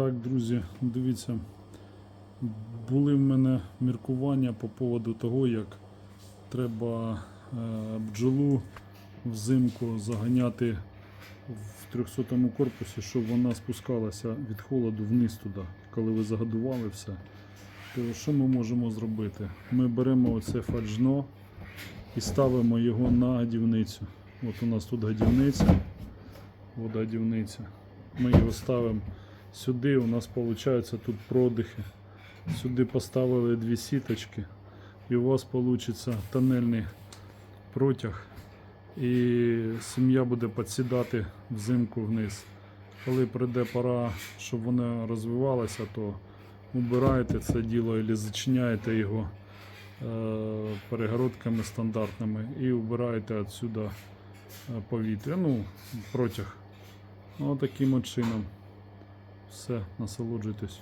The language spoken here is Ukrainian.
Так, друзі, дивіться, були в мене міркування по поводу того, як треба е, бджолу взимку заганяти в 300 корпусі, щоб вона спускалася від холоду вниз туди, коли ви загодували все. То що ми можемо зробити? Ми беремо оце фаджно і ставимо його на годівницю. От у нас тут годівниця. От годівниця. Ми його ставимо сюди. У нас виходить тут продихи. Сюди поставили дві сіточки, і у вас вийде тоннельний протяг. І сім'я буде підсідати взимку вниз. Коли прийде пора, щоб вона розвивалася, то убираєте це діло і зачиняєте його е, перегородками стандартними і убираєте відсюди е, повітря, ну, протяг. Ну, таким от чином. Все, насолоджуйтесь.